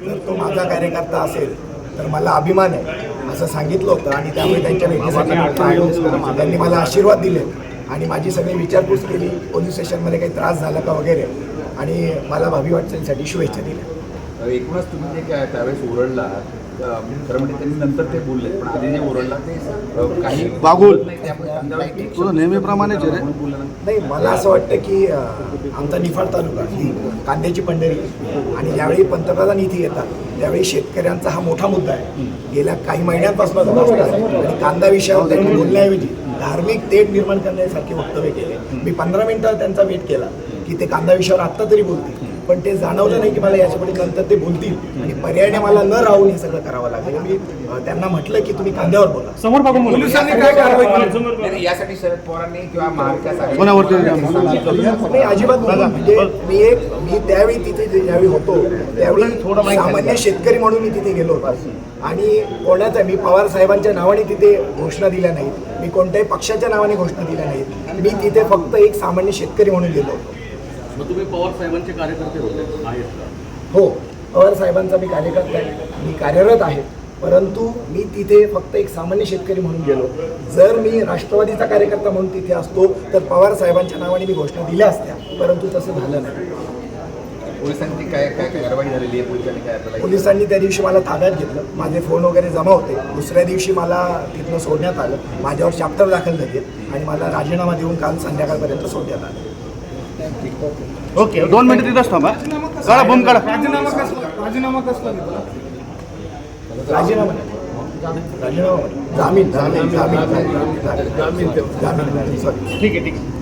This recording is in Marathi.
जर तो माझा कार्यकर्ता असेल तर मला अभिमान आहे असं सांगितलं होतं आणि त्यामुळे त्यांच्या भेटीसाठी त्यांनी मला आशीर्वाद दिले आणि माझी सगळी विचारपूस केली पोलीस स्टेशनमध्ये काही त्रास झाला का वगैरे? आणि मला भावी वाटचालीसाठी शुभेच्छा दिल्या. एकूणच तुम्ही जे काय त्यावेळेस ओरडला खरं म्हणजे त्यांनी नंतर ते बोलले पण आधी जे ओरडला ते काही बागुल. तुझं नेहमीप्रमाणेच रे. नाही मला असं वाटतं की आमचा निफाड तालुका ही कांद्याची पंढरी. आणि ज्यावेळी पंतप्रधान इथे येतात त्यावेळी शेतकऱ्यांचा हा मोठा मुद्दा आहे गेल्या काही महिन्यांपासून तो भासला आहे. आणि कांदा विषयावर त्यांनी बोलण्याऐवजी धार्मिक तेढ निर्माण करण्यासारखे वक्तव्य केले मी पंधरा मिनिटं त्यांचा वेट केला की ते कांदा विषयावर आत्ता तरी बोलतील पण ते जाणवलं नाही की मला याच्यापुढे नंतर ते बोलतील. आणि पर्यायाने मला न राहून हे सगळं करावं लागेल. मी अं, त्यांना म्हटलं की तुम्ही कांद्यावर बोला. समोर बघून बोला. पोलिसांनी काय कारवाई केली? नाही, यासाठी शरद पवारांनी किंवा महाविकास कोणावरती नाही अजिबात नाही म्हणजे मी एक मी त्यावेळी तिथे जे- ज्यावेळी होतो त्यावेळी सामान्य शेतकरी म्हणून मी तिथे गेलो होतो. आणि कोणाचा मी पवार साहेबांच्या नावाने तिथे घोषणा दिल्या नाहीत. मी कोणत्याही पक्षाच्या नावाने घोषणा दिल्या नाहीत. मी तिथे फक्त एक सामान्य शेतकरी म्हणून गेलो होतो. मग तुम्ही पवार साहेबांचे कार्यकर्ते होते आहेत का? हो पवार साहेबांचा मी कार्यकर्ता आहे. मी कार्यरत आहे. परंतु मी तिथे फक्त एक सामान्य शेतकरी म्हणून गेलो. जर मी राष्ट्रवादीचा कार्यकर्ता म्हणून तिथे असतो तर पवार साहेबांच्या नावाने मी घोषणा दिल्या असत्या. परंतु तसं झालं नाही. पोलिसांची काय काय काय कारवाई झालेली आहे? पोलिसांनी काय आपल्याला पोलिसांनी त्या दिवशी मला ताब्यात घेतलं. माझे फोन वगैरे जमा होते. दुसऱ्या दिवशी मला तिथनं सोडण्यात आलं. माझ्यावर चाप्टर दाखल झाले. आणि मला राजीनामा देऊन काल संध्याकाळपर्यंत सोडण्यात आलं. ओके दोन मिनिटं तिथंच थांबा काढा बंद काढा राजीनामा कसला राजीनामा कसला राजीनामा. जामीन जामीन जामीन जामीन जामीन सॉरी ठीक आहे ठीक आहे